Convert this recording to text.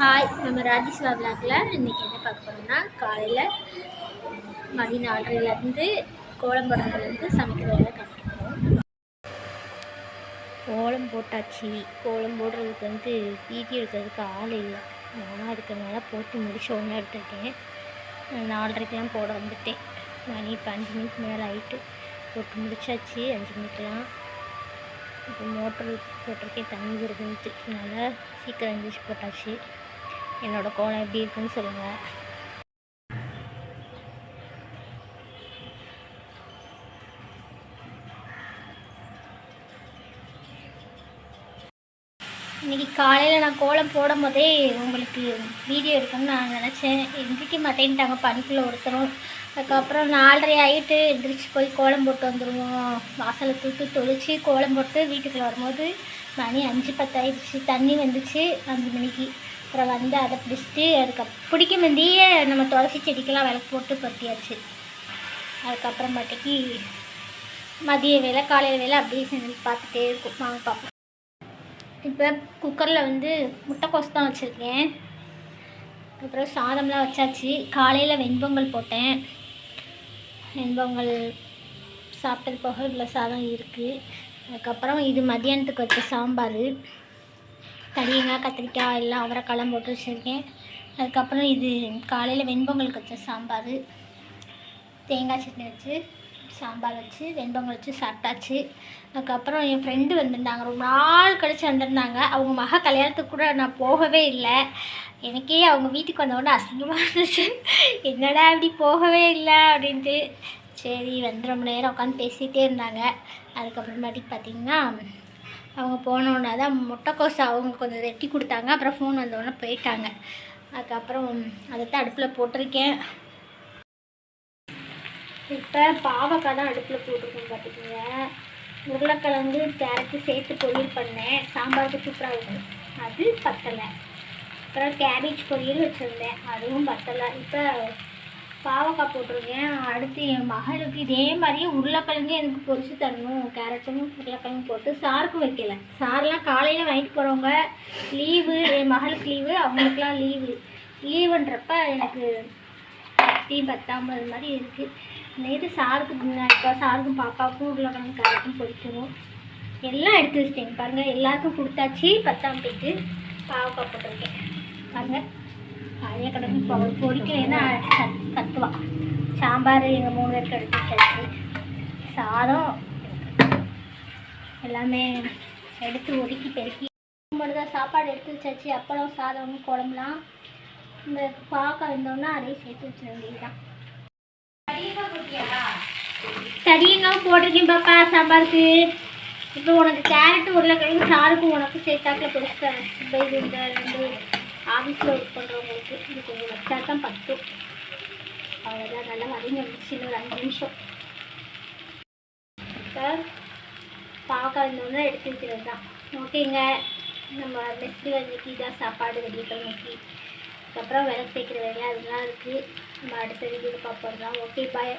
Hi நம்ம ராஜேஸ்வா விளாக்கில் இன்றைக்கி என்ன பார்க்க போகிறோம்னா காலையில் மணி நாலரைலேருந்து கோலம் போடுறதுலேருந்து சமைக்கிற வேலை கற்றுக்கணும் கோலம் போட்டாச்சு. கோலம் போடுறதுக்கு வந்து வீடியோ எடுக்கிறதுக்கு ஆள் இல்லை. நானாக இருக்கிறதுனால போட்டு முடிச்சு ஒன்று எடுத்துருக்கேன். நாலரைக்கெலாம் போட வந்துட்டேன். மணி இப்போ அஞ்சு மணிக்கு மேலே ஆகிட்டு போட்டு முடிச்சாச்சு. அஞ்சு மணிக்கெலாம் இப்போ மோட்ரு போட்டிருக்கேன். தண்ணி வருதுன்ட்டு. அதனால் சீக்கிரம் எழுந்திரிச்சு போட்டாச்சு. என்னோடய கோலம் எப்படி இருக்குன்னு சொல்லுங்கள் இன்றைக்கி காலையில் நான் கோலம் போடும் போதே உங்களுக்கு வீடியோ இருக்குன்னு நான் நினச்சேன். எந்திரிக்க மாட்டேன்ட்டாங்க பனிக்குள்ளே ஒருத்தரும். அதுக்கப்புறம் நாலரை ஆகிட்டு எந்திரிச்சு போய் கோலம் போட்டு வந்துடுவோம் வாசலை தூத்து தொளிச்சு கோலம் போட்டு வீட்டுக்குள்ளே வரும்போது மணி அஞ்சு பத்தாயிடுச்சு. தண்ணி வந்துச்சு அஞ்சு மணிக்கு. அப்புறம் வந்து அதை பிடிச்சிட்டு அதுக்கு பிடிக்க முந்தையே நம்ம துளசி செடிக்கெல்லாம் விளக்கு போட்டு பற்றியாச்சு அதுக்கப்புறமேட்டுக்கு மதிய வேலை காலையில் வேலை அப்படியே செஞ்சு பார்த்துட்டே இருக்கும். வாங்க பார்ப்போம். இப்போ குக்கரில் வந்து முட்டைக்கோஸ் தான் வச்சுருக்கேன். அப்புறம் சாதம்லாம் வச்சாச்சு. காலையில் வெண்பொங்கல் போட்டேன். வெண்பொங்கல் சாப்பிட்டது போக இவ்வளோ சாதம் இருக்குது அதுக்கப்புறம் இது மதியானத்துக்கு வச்ச சாம்பார். தடியங்காய் கத்திரிக்காய் எல்லாம் அவரைக்காலாம் போட்டு வச்சுருக்கேன். அதுக்கப்புறம் இது காலையில் வெண்பொங்கலுக்கு வச்ச சாம்பார். தேங்காய் சட்னி வச்சு சாம்பார் வச்சு வெண்பொங்கல் வச்சு சாப்பிட்டாச்சு. அதுக்கப்புறம் என் ஃப்ரெண்டு வந்திருந்தாங்க. ரொம்ப நாள் கழித்து வந்திருந்தாங்க. அவங்க மக கல்யாணத்துக்கு கூட நான் போகவே இல்லை. எனக்கே அவங்க வீட்டுக்கு வந்தவொடனே அசிங்கமாக இருந்துச்சு. என்னடா அப்படி போகவே இல்லை அப்படின்ட்டு. சரி வந்து ரொம்ப நேரம் உட்காந்து பேசிகிட்டே இருந்தாங்க. அதுக்கப்புறமேட்டுக்கு பார்த்திங்கன்னா அவங்க போனோடனே தான் முட்டைக்கோஸ் அவங்க கொஞ்சம் வெட்டி கொடுத்தாங்க. அப்புறம் ஃபோன் வந்தோடனே போயிட்டாங்க. அதுக்கப்புறம் அதை தான் அடுப்பில் போட்டிருக்கேன். இப்போ பாவக்காய் தான் அடுப்பில் போட்டிருக்கேன் பார்த்துக்கோங்க உருளைக்கிழங்கு கேரட்டு சேர்த்து பொரியல் பண்ணேன். சாம்பாருக்கு சூப்பராக இருக்கும் அது பத்தலை. அப்புறம் கேபேஜ் பொரியல் வச்சுருந்தேன். அதுவும் பத்தலை. இப்போ பாவக்காய் போட்டிருக்கேன். அடுத்து என் மகளுக்கு இதே மாதிரியே உருளைக்கிழங்கு எனக்கு பொரிச்சு தரணும். கேரட்டும் உருளைக்கிழங்கு போட்டு சாருக்கு வைக்கல. சாரெலாம் காலையில் வாங்கிட்டு போகிறவங்க லீவு என் மகளுக்கு லீவு அவங்களுக்குலாம் லீவு லீவுன்றப்ப எனக்கு பத்தி பத்தாம்பது மாதிரி இருக்குது நேற்று சாருக்கு இப்போ சாருக்கும் பாப்பாவுக்கும் உருளைக்கிழங்கு கேரட்டும் பொரிக்கணும். எல்லாம் எடுத்து வச்சிட்டேங்க பாருங்கள் எல்லாருக்கும் கொடுத்தாச்சு. பத்தாம் போயிட்டு பாவக்காய் போட்டிருக்கேன். பாருங்கள் பழைய கடன் பொறிக்கலைன்னா கத்துவா சாம்பார் எங்கள் மூணு பேருக்கு எடுத்து வச்சாச்சு. சாதம் எல்லாமே எடுத்து ஒதுக்கி பெருக்கி. மட்டும்தான் சாப்பாடு எடுத்து வச்சாச்சு. அப்பளம் சாதம் குழம்புலாம் இந்த பாக்க இருந்தோம்னா அதையும் சேர்த்து வச்சிட வேண்டியதுதான். தடியெல்லாம் போட்டிருக்கேன் பாப்பா சாம்பாருக்கு. இப்போ உனக்கு கேரட்டு உருளைக்கிழங்கு சாருக்கும் உனக்கு சேர்த்தாக்கில் பெருசாக இந்த ரெண்டு ஆஃபீஸில் ஒர்க் பண்ணுறவங்களுக்கு இது கொஞ்சம் வச்சா தான் பத்தும். அவ்வளோதான் நல்லா வதங்கி வந்துச்சு ஒரு அஞ்சு நிமிஷம். இப்போ பாவக்காய் இருந்தோன்னா எடுத்து வைக்கிறது தான் ஓகேங்க நம்ம மெஸ்ஸு அன்னைக்கு தான் சாப்பாடு வெள்ளிக்கிழமைக்கு அதுக்கப்புறம் விளக்கு சேர்க்குற வேலையாக அதெல்லாம் இருக்குது நம்ம அடுத்த வீடியோவில் பார்ப்போம். தான் ஓகே பாய்